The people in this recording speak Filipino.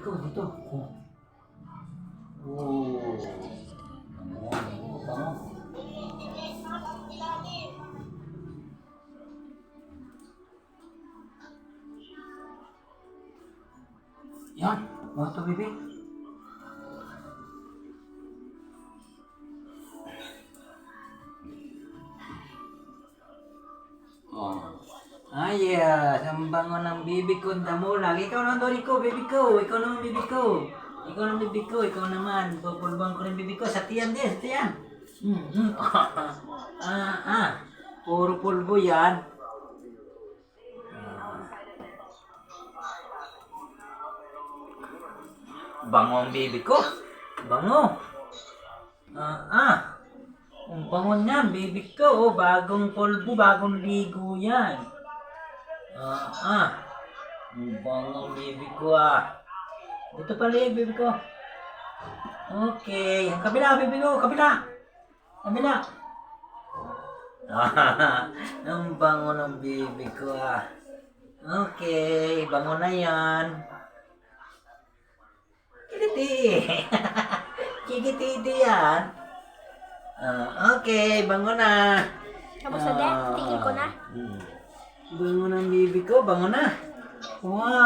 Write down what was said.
ko dito. Oh. Oh. Bango, bango. Yan, mga to bibi. Oh. Ay, yes. Ang bango ng bibi ko. Damo lang. Ikaw naman, Dori ko, bibi ko. Ikaw naman, bibi ko. Ikaw naman, bibi ko. Ikaw naman. Pupulbang ko ng bibi ko. Sa tiyan din, sa tiyan. Hmm, hmm. ah, ah. Puro pulbo yan. Bango ang bibi ko. Bango. Ah, ah. Ang bango niyan, baby ko. Bagong polvo, bagong ligo yan. Ah, ah. Ang bango ang baby ko ah. Dito pala yung baby ko. Okay. Ang kabila, baby ko. Kabila. Kabila. Ah, ang bango ng baby ko ah. Okay. Bango na yan. Kititi. Kikititi yan. Ah, okay, bango na. Tapos na din, tingin ko na. Mm. Bango ang baby ko, bango na. Wow.